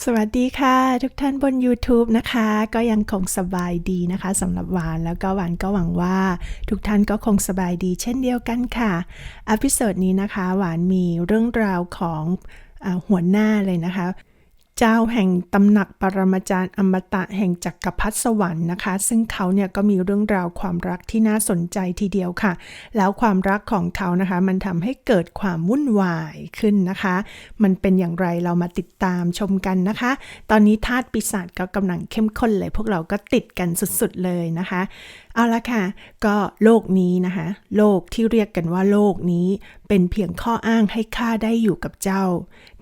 สวัสดีค่ะทุกท่านบน YouTube นะคะ ก็ยังคงสบายดีนะคะสำหรับหวานแล้วก็หวานก็หวังว่า ทุกท่านก็คงสบายดีเช่นเดียวกันค่ะอพิโซดนี้นะคะ หวานมีเรื่องราวของอหัวหน้าเลยนะคะ เจ้าแห่งตำหนักปรมาจารย์อมตะแห่งจักรพรรดิสวรรค์นะคะ ซึ่งเขาเนี่ยก็มีเรื่องราวความรักที่น่าสนใจทีเดียวค่ะ แล้วความรักของเขานะคะ มันทำให้เกิดความวุ่นวายขึ้นนะคะ มันเป็นอย่างไรเรามาติดตามชมกันนะคะ ตอนนี้ธาตุปีศาจก็กำลังเข้มข้นเลย พวกเราก็ติดกันสุดๆเลยนะคะเอาละค่ะ ก็โลกนี้นะคะ โลกที่เรียกกันว่าโลกนี้ เป็นเพียงข้ออ้างให้ข้าได้อยู่กับเจ้า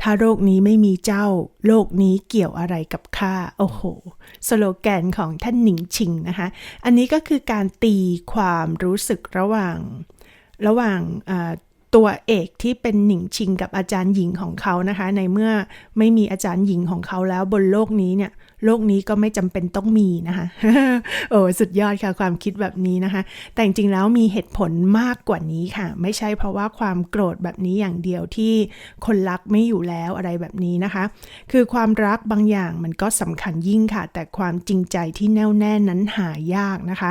ถ้าโลกนี้ไม่มีเจ้า โลกนี้เกี่ยวอะไรกับข้า โอ้โห สโลแกนของท่านหนิงชิงนะคะ อันนี้ก็คือการตีความรู้สึกระหว่าง ระหว่างตัวเอกที่เป็นหนิงชิงกับอาจารย์หญิงของเขานะคะ ในเมื่อไม่มีอาจารย์หญิงของเขาแล้วบนโลกนี้เนี่ย โลกนี้ก็ไม่จำเป็นต้องมีนะคะโอ้สุดยอดค่ะความคิดแบบนี้นะคะ แต่จริงๆแล้วมีเหตุผลมากกว่านี้ค่ะ ไม่ใช่เพราะว่าความโกรธแบบนี้อย่างเดียวที่คนรักไม่อยู่แล้วอะไรแบบนี้นะคะ คือความรักบางอย่างมันก็สำคัญยิ่งค่ะ แต่ความจริงใจที่แน่วแน่นั้นหายากนะคะ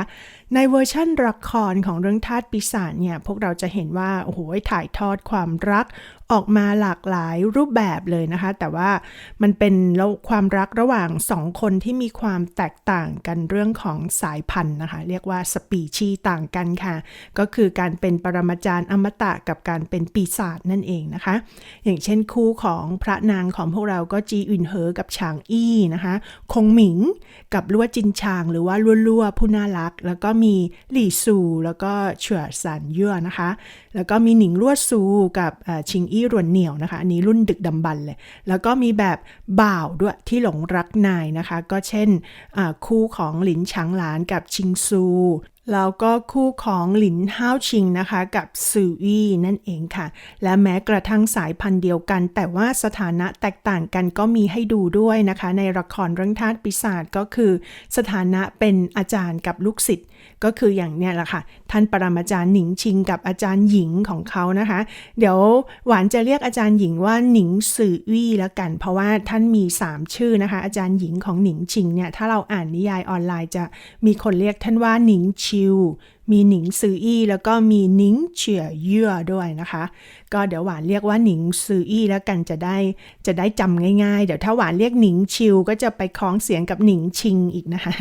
ในเวอร์ชั่นละครของเรื่องทาสปีศาจเนี่ยพวกเราจะเห็นว่าโอ้โหถ่ายทอดความรัก ออกมาหลากหลายรูปแบบเลยนะคะ แต่ว่ามันเป็นความรักระหว่างสองคนที่มีความแตกต่างกันเรื่องของสายพันธุ์นะคะ เรียกว่าสปีชีต่างกันค่ะ ก็คือการเป็นปรมาจารย์อมตะกับการเป็นปีศาจนั่นเองนะคะ อย่างเช่นคู่ของพระนางของพวกเราก็จีอึนเหอกับฉางอี้นะคะ คงหมิงกับลัวจินชาง หรือว่าลัวลัวผู้น่ารัก แล้วก็มีหลี่ซูแล้วก็เฉื่อซานเย่อนะคะ แล้วก็มีหนิงลัวซูกับชิงอี้รวนเหนียวนะคะ อันนี้รุ่นดึกดำบรรพ์เลย แล้วก็มีแบบบ่าวด้วยที่หลงรักนายนะคะ ก็เช่นคู่ของหลินฉางหลานกับชิงซู แล้วก็คู่ของหลินห้าวชิงนะคะกับซืออี้นั่นเองค่ะ และแม้กระทั่งสายพันธุ์เดียวกัน แต่ว่าสถานะแตกต่างกันก็มีให้ดูด้วยนะคะ ในละครเรื่องทาสปีศาจก็คือ สถานะเป็นอาจารย์กับลูกศิษย์ก็คืออย่างเนี้ยแหละค่ะ ท่านปรมาจารย์หนิงชิงกับอาจารย์หญิงของเขานะคะ เดี๋ยวหวานจะเรียกอาจารย์หญิงว่าหนิงสื่อวี่แล้วกัน เพราะว่าท่านมี 3 ชื่อนะคะ อาจารย์หญิงของหนิงชิงเนี่ยถ้าเราอ่านนิยายออนไลน์จะมีคนเรียกท่านว่าหนิงชิว มีหนิงซืออี้แล้วก็มีหนิงเฉียเยื่อด้วยนะคะ ก็เดี๋ยวหวานเรียกว่าหนิงซืออี้แล้วกันจะได้จะได้จำง่ายๆ เดี๋ยวถ้าหวานเรียกหนิงชิว ก็จะไปคล้องเสียงกับหนิงชิงอีกนะคะ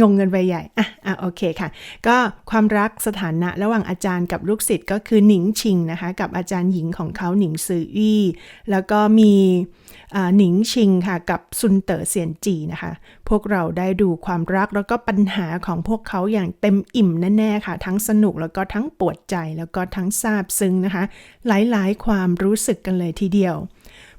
งงเงินไปใหญ่ อะ อะ โอเคค่ะ ก็ความรักสถานะระหว่างอาจารย์กับลูกศิษย์ก็คือหนิงชิงนะคะ กับอาจารย์หญิงของเขาหนิงซืออี้แล้วก็มีหนิงชิงค่ะ กับซุนเต๋อเซียนจีนะคะ พวกเราได้ดูความรักแล้วก็ปัญหาของพวกเขาอย่างเต็มอิ่มแน่ๆค่ะ ทั้งสนุกแล้วก็ทั้งปวดใจแล้วก็ทั้งซาบซึ้งนะคะ หลายๆ ความรู้สึกกันเลยทีเดียว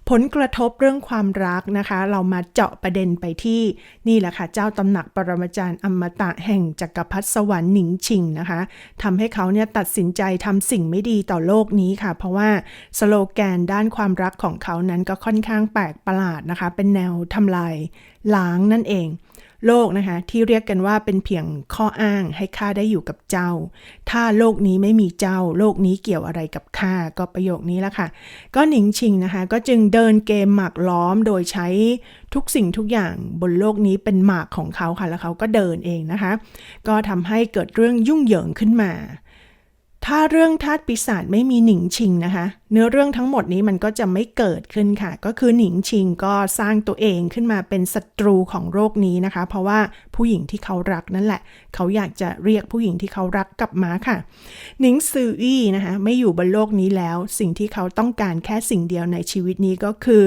ผลกระทบเรื่องความรักนะคะ เรามาเจาะประเด็นไปที่นี่แหละค่ะ เจ้าตำหนักปรมาจารย์อมตะแห่งจักรพรรดิสวรรค์หนิงชิงนะคะทำให้เขาเนี่ยตัดสินใจทำสิ่งไม่ดีต่อโลกนี้ค่ะ เพราะว่าสโลแกนด้านความรักของเขานั้นก็ค่อนข้างแปลกประหลาดนะคะ เป็นแนวทำลายล้างนั่นเอง โลกนะคะที่เรียกกันว่าเป็นเพียงข้ออ้างให้ข้าได้อยู่กับเจ้า ถ้าโลกนี้ไม่มีเจ้า โลกนี้เกี่ยวอะไรกับข้าก็ประโยคนี้ละค่ะ ก็หนิงชิงนะคะ ก็จึงเดินเกมหมากล้อมโดยใช้ทุกสิ่งทุกอย่างบนโลกนี้เป็นหมากของเขาค่ะแล้วเขาก็เดินเองนะคะ ก็ทำให้เกิดเรื่องยุ่งเหยิงขึ้นมา ถ้าเรื่องทาสปีศาจไม่มีหนิงชิงนะคะ เนื้อเรื่องทั้งหมดนี้มันก็จะไม่เกิดขึ้นค่ะ ก็คือหนิงชิงก็สร้างตัวเองขึ้นมาเป็นศัตรูของโรคนี้นะคะ เพราะว่าผู้หญิงที่เขารักนั่นแหละ เขาอยากจะเรียกผู้หญิงที่เขารักกลับมาค่ะ หนิงซืออี้นะคะไม่อยู่บนโลกนี้แล้ว สิ่งที่เขาต้องการแค่สิ่งเดียวในชีวิตนี้ก็คือ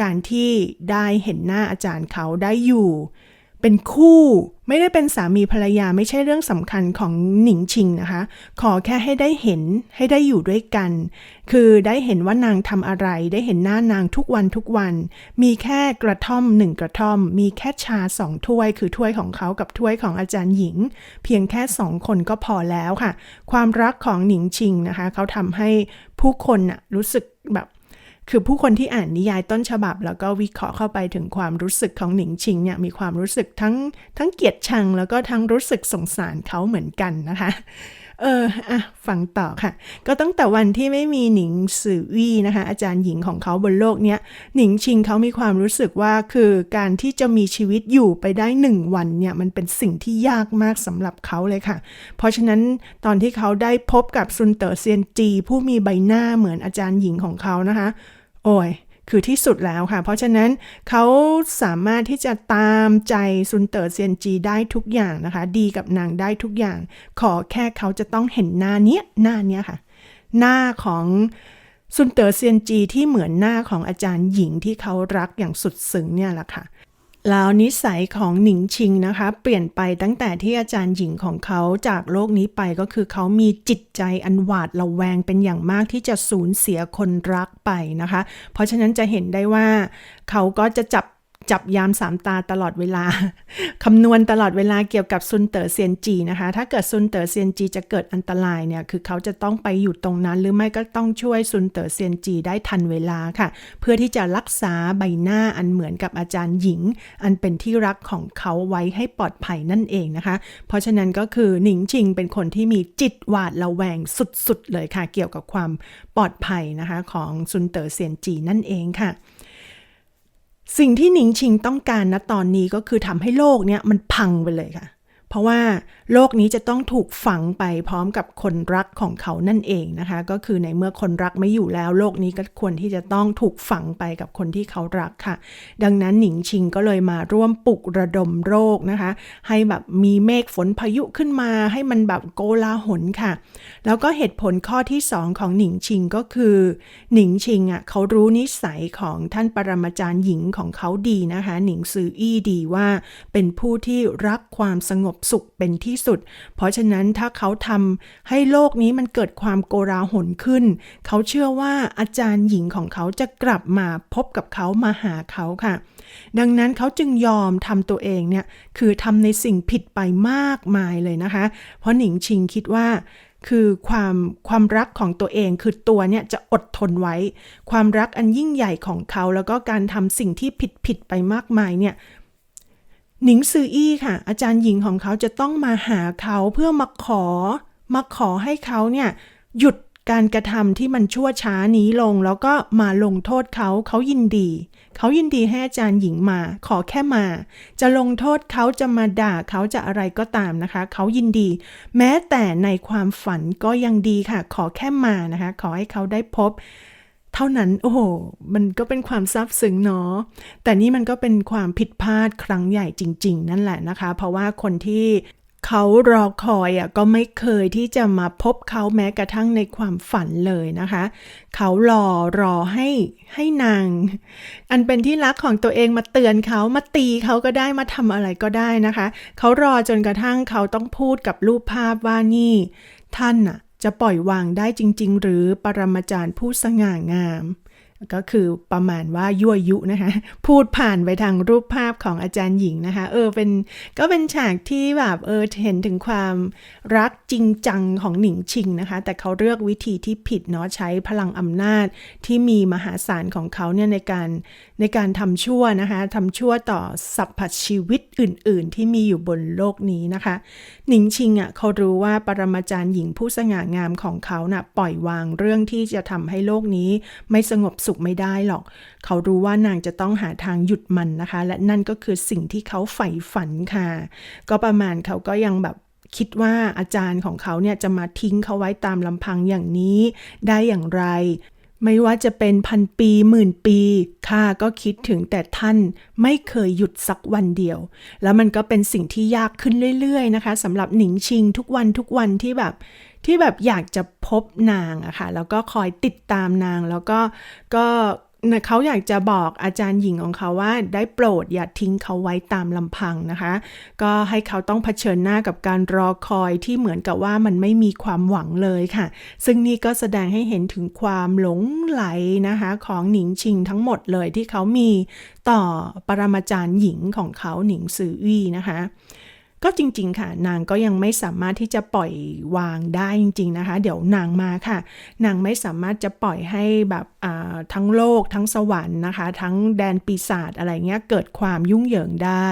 การที่ได้เห็นหน้าอาจารย์เขาได้อยู่ เป็นคู่ไม่ได้เป็นสามีภรรยาไม่ใช่เรื่องสำคัญของหนิงชิงนะคะ ขอแค่ให้ได้เห็นให้ได้อยู่ด้วยกัน คือได้เห็นว่านางทำอะไร ได้เห็นหน้านางทุกวันทุกวัน มีแค่กระท่อมหนึ่งกระท่อม มีแค่ชาสองถ้วย คือถ้วยของเขากับถ้วยของอาจารย์หญิง เพียงแค่สองคนก็พอแล้วค่ะ ความรักของหนิงชิงนะคะ เขาทำให้ผู้คนน่ะรู้สึกแบบ คือผู้คนที่อ่านนิยายต้นฉบับ แล้วก็วิเคราะห์เข้าไปถึงความรู้สึกของหนิงชิงเนี่ยมีความรู้สึกทั้งทั้งเกลียดชังแล้วก็ทั้งรู้สึกสงสารเขาเหมือนกันนะคะ เอออะฟังต่อค่ะ ก็ตั้งแต่วันที่ไม่มีหนิงสื่อวี่นะคะ อาจารย์หญิงของเขาบนโลกเนี้ย หนิงชิงเขามีความรู้สึกว่าคือการที่จะมีชีวิตอยู่ไปได้หนึ่งวันเนี่ยมันเป็นสิ่งที่ยากมากสำหรับเขาเลยค่ะ เพราะฉะนั้นตอนที่เขาได้พบกับซุนเตอ๋อเซียนจี ผู้มีใบหน้าเหมือนอาจารย์หญิงของเขานะคะ โอ้ย คือที่สุดแล้วค่ะ เพราะฉะนั้นเขาสามารถที่จะตามใจซุนเต๋อเซียนจีได้ทุกอย่างนะคะ ดีกับนางได้ทุกอย่าง ขอแค่เขาจะต้องเห็นหน้าเนี้ยหน้าเนี้ยค่ะ หน้าของซุนเต๋อเซียนจีที่เหมือนหน้าของอาจารย์หญิงที่เขารักอย่างสุดซึ้งเนี่ยแหละค่ะ แล้วนิสัยของหนิงชิงนะคะ เปลี่ยนไปตั้งแต่ที่อาจารย์หญิงของเขาจากโลกนี้ไปก็คือเขามีจิตใจอันหวาดระแวงเป็นอย่างมากที่จะสูญเสียคนรักไปนะคะ เพราะฉะนั้นจะเห็นได้ว่า เขาก็จะจับ จับยามสามตาตลอดเวลา คำนวณตลอดเวลาเกี่ยวกับซุนเต๋อเซียนจีนะคะ ถ้าเกิดซุนเต๋อเซียนจีจะเกิดอันตรายเนี่ย คือเขาจะต้องไปอยู่ตรงนั้น หรือไม่ก็ต้องช่วยซุนเต๋อเซียนจีได้ทันเวลาค่ะ เพื่อที่จะรักษาใบหน้าอันเหมือนกับอาจารย์หญิง อันเป็นที่รักของเขาไว้ให้ปลอดภัยนั่นเองนะคะ เพราะฉะนั้นก็คือหนิงชิงเป็นคนที่มีจิตหวาดระแวงสุดๆเลยค่ะ เกี่ยวกับความปลอดภัยนะคะของซุนเต๋อเซียนจีนั่นเองค่ะ สิ่งที่หนิงชิงต้องการนะตอนนี้ก็คือทำให้โลกเนี้ยมันพังไปเลยค่ะ เพราะว่าโลกนี้จะต้องถูกฝังไปพร้อมกับคนรักของเขานั่นเองนะคะ ก็คือในเมื่อคนรักไม่อยู่แล้ว โลกนี้ก็ควรที่จะต้องถูกฝังไปกับคนที่เขารักค่ะ ดังนั้นหนิงชิงก็เลยมาร่วมปลุกระดมโรคนะคะ ให้แบบมีเมฆฝนพายุขึ้นมา ให้มันแบบโกลาหลค่ะ แล้วก็เหตุผลข้อที่สองของหนิงชิงก็คือหนิงชิงอะเขารู้นิสัยของท่านปรมาจารย์หญิงของเขาดีนะคะ หนิงซืออี้ดีว่าเป็นผู้ที่รักความสงบสุขเป็นที่สุด เพราะฉะนั้นถ้าเขาทำให้โลกนี้มันเกิดความโกลาหลขึ้น เขาเชื่อว่าอาจารย์หญิงของเขาจะกลับมาพบกับเขามาหาเขาค่ะ ดังนั้นเขาจึงยอมทำตัวเองเนี่ยคือทำในสิ่งผิดไปมากมายเลยนะคะ เพราะหนิงชิงคิดว่าคือความความรักของตัวเองคือตัวเนี่ยจะอดทนไว้ ความรักอันยิ่งใหญ่ของเขา แล้วก็การทำสิ่งที่ผิดผิดไปมากมายเนี่ย หนิงซืออี้ค่ะ อาจารย์หญิงของเขาจะต้องมาหาเขาเพื่อมาขอ มาขอให้เขาเนี่ยหยุดการกระทำที่มันชั่วช้านี้ลง แล้วก็มาลงโทษเขาเขายินดี เขายินดีให้อาจารย์หญิงมา ขอแค่มา จะลงโทษเขาจะมาด่าเขาจะอะไรก็ตามนะคะ เขายินดี แม้แต่ในความฝันก็ยังดีค่ะ ขอแค่มานะคะ ขอให้เขาได้พบ เท่านั้นโอ้โห มันก็เป็นความซาบซึ้งเนาะแต่นี่มันก็เป็นความผิดพลาดครั้งใหญ่จริง ๆ นั่นแหละนะคะ เพราะว่าคนที่เขารอคอยอะก็ไม่เคยที่จะมาพบเขาแม้กระทั่งในความฝันเลยนะคะ เขารอรอให้ให้นาง อันเป็นที่รักของตัวเองมาเตือนเขามาตีเขาก็ได้มาทำอะไรก็ได้นะคะ เขารอจนกระทั่งเขาต้องพูดกับรูปภาพว่านี่ ท่านน่ะ จะปล่อยวางได้จริง ๆ หรือปรมาจารย์ผู้สง่างาม ก็คือประมาณว่ายั่วยุนะคะ พูดผ่านไปทางรูปภาพของอาจารย์หญิงนะคะ เออเป็นก็เป็นฉากที่แบบเออเห็นถึงความรักจริงจังของหนิงชิงนะคะ แต่เขาเลือกวิธีที่ผิดเนาะใช้พลังอำนาจที่มีมหาศาลของเขาเนี่ยในการในการทำชั่วนะคะทำชั่วต่อสรรพชีวิตอื่น ๆ ที่มีอยู่บนโลกนี้นะคะ หนิงชิงอะเขารู้ว่าปรมาจารย์หญิงผู้สง่างามของเขาน่ะปล่อยวางเรื่องที่จะทำให้โลกนี้ไม่สงบสุขไม่ได้หรอก เขารู้ว่านางจะต้องหาทางหยุดมันนะคะ และนั่นก็คือสิ่งที่เขาใฝ่ฝันค่ะ ก็ประมาณเขาก็ยังแบบคิดว่าอาจารย์ของเขาเนี่ยจะมาทิ้งเขาไว้ตามลำพังอย่างนี้ได้อย่างไร ไม่ว่าจะเป็นพันปีหมื่นปีข้าก็คิดถึงแต่ท่านไม่เคยหยุดสักวันเดียว แล้วมันก็เป็นสิ่งที่ยากขึ้นเรื่อยๆนะคะสำหรับหนิงชิงทุกวันทุกวันที่แบบที่แบบอยากจะพบนางอะค่ะแล้วก็คอยติดตามนางแล้วก็ก็ เขาอยากจะบอกอาจารย์หญิงของเขาว่า ได้โปรดอย่าทิ้งเขาไว้ตามลำพังนะคะ ก็ให้เขาต้องเผชิญหน้ากับการรอคอยที่เหมือนกับว่ามันไม่มีความหวังเลยค่ะ ซึ่งนี่ก็แสดงให้เห็นถึงความหลงไหลนะคะ ของหนิงชิงทั้งหมดเลยที่เขามีต่อปรมาจารย์หญิงของเขาหนิงซือวี่นะคะ ก็จริง ๆ ค่ะ นางก็ยังไม่สามารถที่จะปล่อยวางได้จริง ๆ นะคะ เดี๋ยวนางมาค่ะ นางไม่สามารถจะปล่อยให้แบบทั้งโลก ทั้งสวรรค์นะคะ ทั้งแดนปีศาจอะไรเงี้ยเกิดความยุ่งเหยิงได้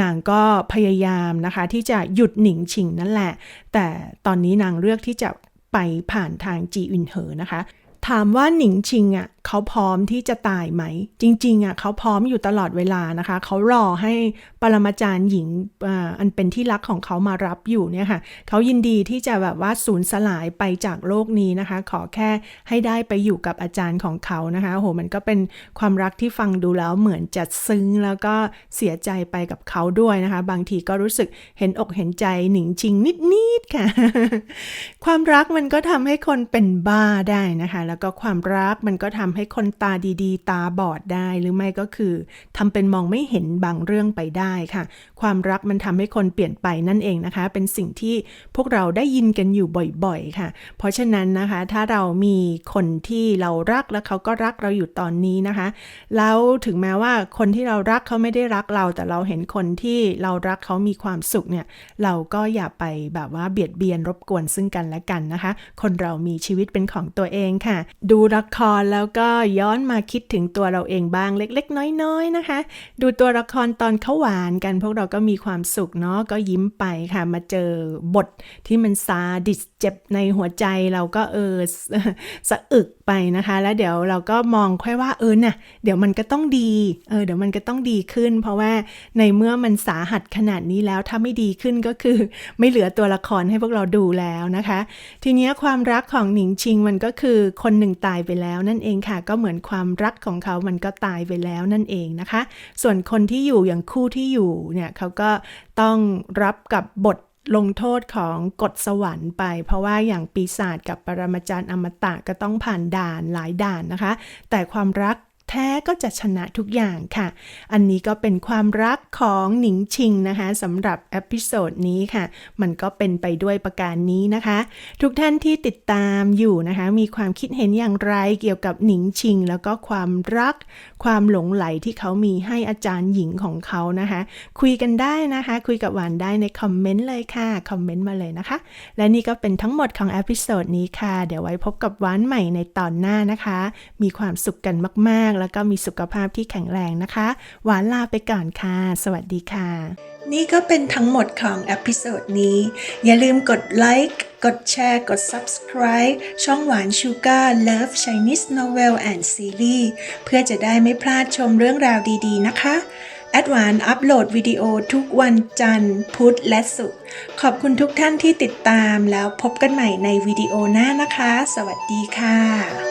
นางก็พยายามนะคะที่จะหยุดหนิงชิงนั่นแหละ แต่ตอนนี้นางเลือกที่จะไปผ่านทางจีอินเหอนะคะถามว่าหนิงชิงอะเขาพร้อมที่จะตายไหม จริงๆอะเขาพร้อมอยู่ตลอดเวลานะคะ เขารอให้ ปรมาจารย์หญิงอันเป็นที่รักของเขามารับอยู่เนี่ยค่ะเขายินดีที่จะแบบว่าสูญสลายไปจากโลกนี้นะคะ ขอแค่ให้ได้ไปอยู่กับอาจารย์ของเขานะคะโหมันก็เป็นความรักที่ฟังดูแล้วเหมือนจะซึ้งแล้วก็เสียใจไปกับเขาด้วยนะคะ บางทีก็รู้สึกเห็นอกเห็นใจหนิงชิงนิดๆค่ะ ความรักมันก็ทำให้คนเป็นบ้าได้นะคะ แล้วก็ความรักมันก็ทำให้คนตาดีๆ ตาบอดได้หรือไม่ก็คือทำเป็นมองไม่เห็นบางเรื่องไปได้ค่ะ ความรักมันทำให้คนเปลี่ยนไปนั่นเองนะคะ เป็นสิ่งที่พวกเราได้ยินกันอยู่บ่อยๆค่ะ เพราะฉะนั้นนะคะ ถ้าเรามีคนที่เรารักแล้วเขาก็รักเราอยู่ตอนนี้นะคะ แล้วถึงแม้ว่าคนที่เรารักเขาไม่ได้รักเรา แต่เราเห็นคนที่เรารักเขามีความสุขเนี่ย เราก็อย่าไปแบบว่าเบียดเบียนรบกวนซึ่งกันและกันนะคะ คนเรามีชีวิตเป็นของตัวเองค่ะ ดูละครแล้วก็ย้อนมาคิดถึงตัวเราเองบ้างเล็ก ๆ น้อยๆนะคะ ดูตัวละครตอนเขาหวานกันพวกเราก็มีความสุขเนาะก็ยิ้มไปค่ะ มาเจอบทที่มันซาดิสเจ็บในหัวใจเราก็เออสะอึกไปนะคะ แล้วเดี๋ยวเราก็มองค่อยว่าเออน่ะเดี๋ยวมันก็ต้องดีเออเดี๋ยวมันก็ต้องดีขึ้น เพราะว่าในเมื่อมันสาหัสขนาดนี้แล้วถ้าไม่ดีขึ้นก็คือ ไม่เหลือตัวละครให้พวกเราดูแล้วนะคะ ทีนี้ความรักของหนิงชิงมันก็คือคนหนึ่งตายไปแล้วนั่นเองค่ะ ก็เหมือนความรักของเขามันก็ตายไปแล้วนั่นเองนะคะ ส่วนคนที่อยู่อย่างคู่ที่อยู่เนี่ยเขาก็ต้องรับกับบทลงโทษของกฎสวรรค์ไป เพราะว่าอย่างปีศาจกับปรมาจารย์อมตะก็ต้องผ่านด่านหลายด่านนะคะ แต่ความรัก แท้ก็จะชนะทุกอย่างค่ะ อันนี้ก็เป็นความรักของหนิงชิงนะคะสำหรับเอพิโซดนี้ค่ะ มันก็เป็นไปด้วยประการนี้นะคะ ทุกท่านที่ติดตามอยู่นะคะ มีความคิดเห็นอย่างไรเกี่ยวกับหนิงชิง แล้วก็ความรัก ความหลงไหลที่เขามีให้อาจารย์หญิงของเขานะคะ คุยกันได้นะคะ คุยกับหวานได้ในคอมเมนต์เลยค่ะ คอมเมนต์มาเลยนะคะ และนี่ก็เป็นทั้งหมดของเอพิโซดนี้ค่ะ เดี๋ยวไว้พบกับหวานใหม่ในตอนหน้านะคะ มีความสุขกันมากๆแล้วก็มีสุขภาพที่แข็งแรงนะคะ หวานลาไปก่อนค่ะ สวัสดีค่ะ นี่ก็เป็นทั้งหมดของอพิโซดนี้ อย่าลืมกดไลค์กดแชร์ กด Subscribe ช่องหวานชูการ์ Love Chinese Novel and Series เพื่อจะได้ไม่พลาดชมเรื่องราวดีๆ นะคะ แอดวานอัปโหลดวิดีโอทุกวันจันทร์ พุธและศุกร์ ขอบคุณทุกท่านที่ติดตามแล้วพบกันใหม่ในวิดีโอหน้านะคะ สวัสดีค่ะ